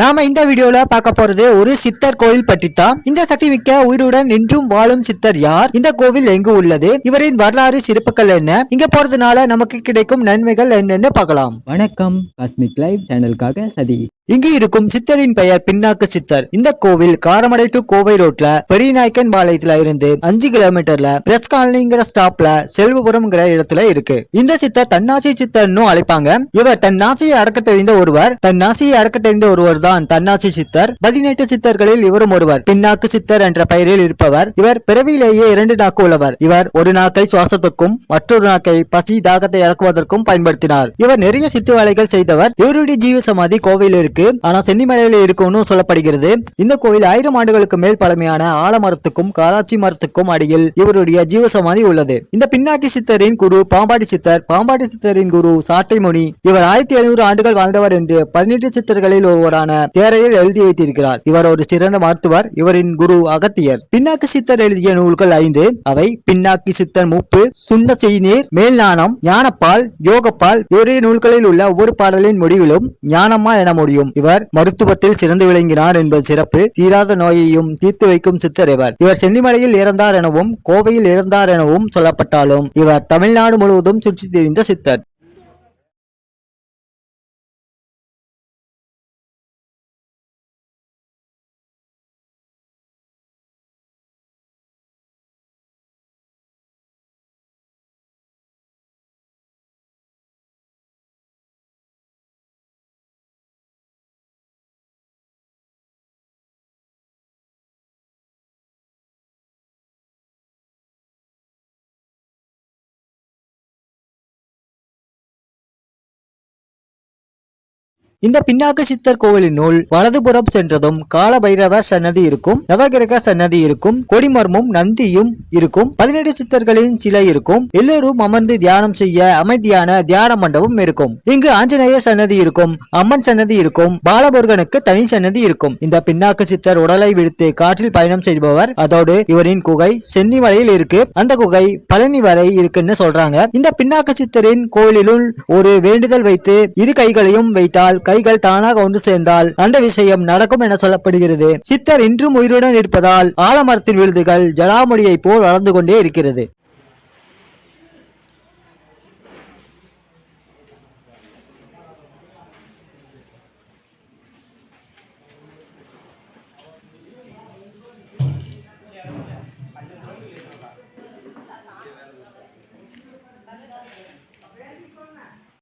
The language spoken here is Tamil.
நாம இந்த வீடியோல பார்க்க போறது ஒரு சித்தர் கோயில் பற்றி தான் இந்த சக்தி மிக்க உயிருடன் நின்றும் வாழும் சித்தர் யார்? இந்த கோவில் எங்கு உள்ளது? இவரின் வரலாறு சிறப்புகள் என்ன? இங்க போறதுனால நமக்கு கிடைக்கும் நன்மைகள் என்னன்னு பார்க்கலாம். வணக்கம். காஸ்மிக் லைவ் சேனலுக்காக சதீஷ். இங்கு இருக்கும் சித்தரின் பெயர் பின்னாக்கு சித்தர். இந்த கோவில் காரமடை டு கோவை ரோட்ல பெரியநாயக்கன் பாளையத்துல இருந்து அஞ்சு கிலோமீட்டர்ல பிரஸ் காலனிங்கிற ஸ்டாப்ல செல்வபுரம்ங்கிற இடத்துல இருக்கு. இந்த சித்தர் தன்னாசி சித்தர்னு அழைப்பாங்க. இவர் தன் நாசியை அடக்க தெரிந்த ஒருவர். தன் நாசியை அடக்க தெரிந்த ஒருவர் தான் தன்னாசி சித்தர். பதினெட்டு சித்தர்களில் இவரும் ஒருவர். பின்னாக்கு சித்தர் என்ற பெயரில் இருப்பவர். இவர் பிறவியிலேயே இரண்டு நாக்கு உள்ளவர். இவர் ஒரு நாக்கை சுவாசத்துக்கும் மற்றொரு நாக்கை பசி தாகத்தை அடக்குவதற்கும் பயன்படுத்தினார். இவர் நிறைய சித்து வேலைகள் செய்தவர். இவருடைய ஜீவ சமாதி கோவில் இருக்கு. ஆனா சென்னிமலையில இருக்கும்னு சொல்லப்படுகிறது. இந்த கோயில் ஆயிரம் ஆண்டுகளுக்கு மேல் பழமையான ஆலமரத்துக்கும் காலாச்சி மரத்துக்கும் அடியில் இவருடைய ஜீவசமாதி உள்ளது. இந்த பின்னாக்கி சித்தரின் குரு பாம்பாடி சித்தர் பாம்பாடி சித்தரின் குரு சாட்டைமுனி இவர் ஆயிரத்தி எழுநூறு ஆண்டுகள் வாழ்ந்தவர் என்று பதினெட்டு சித்தர்களில் ஒருவரான தேரையர் எழுதி வைத்திருக்கிறார். இவர் ஒரு சிறந்த மருத்துவர் இவரின் குரு அகத்தியர். பின்னாக்கு சித்தர் எழுதிய நூல்கள் ஐந்து. அவை பின்னாக்கி சித்தர் முப்பு சுண்ண செய்நீர் மேல்நாணம் ஞானப்பால் யோகப்பால் இவருடைய நூல்களில் உள்ள ஒவ்வொரு பாடலின் முடிவிலும் ஞானம்மா என முடியும். இவர் மருத்துவத்தில் சிறந்து விளங்கினார் என்பது சிறப்பு. தீராத நோயையும் தீர்த்து வைக்கும் சித்தர் இவர். இவர் சென்னிமலையில் இறந்தார் எனவும் கோவையில் இறந்தார் எனவும் சொல்லப்பட்டாலும் இவர் தமிழ்நாடு முழுவதும் சுற்றி திரிந்த சித்தர். இந்த பின்னாக்கு சித்தர் கோவிலின் நூல் வலதுபுறம் சென்றதும் கால பைரவர் சன்னதி இருக்கும் நவகிரக சன்னதி இருக்கும் கொடிமர்மும் நந்தியும் இருக்கும் பதினெட்டு சித்தர்களின் சிலை இருக்கும் எல்லோரும் அமர்ந்து தியானம் செய்ய அமைதியான தியான மண்டபம் இருக்கும். இங்கு ஆஞ்சநேய சன்னதி இருக்கும் அம்மன் சன்னதி இருக்கும் பாலமுருகனுக்கு தனி சன்னதி இருக்கும். இந்த பின்னாக்கு சித்தர் உடலை விடுத்து காற்றில் பயணம் செய்பவர் அதோடு இவரின் குகை சென்னிமலையில் இருக்கு. அந்த குகை பழனி வரை இருக்குன்னு சொல்றாங்க. இந்த பின்னாக்கு சித்தரின் கோயிலிலுள் ஒரு வேண்டுதல் வைத்து இரு கைகளையும் வைத்தால் கைகள் தானாக ஒன்று சேர்ந்தால் அந்த விஷயம் நடக்கும் என சொல்லப்படுகிறது. சித்தர் இன்றும் உயிருடன் இருப்பதால் ஆலமரத்தின் விருதுகள் ஜடாமுடியை போல் வளர்ந்து கொண்டே இருக்கிறது.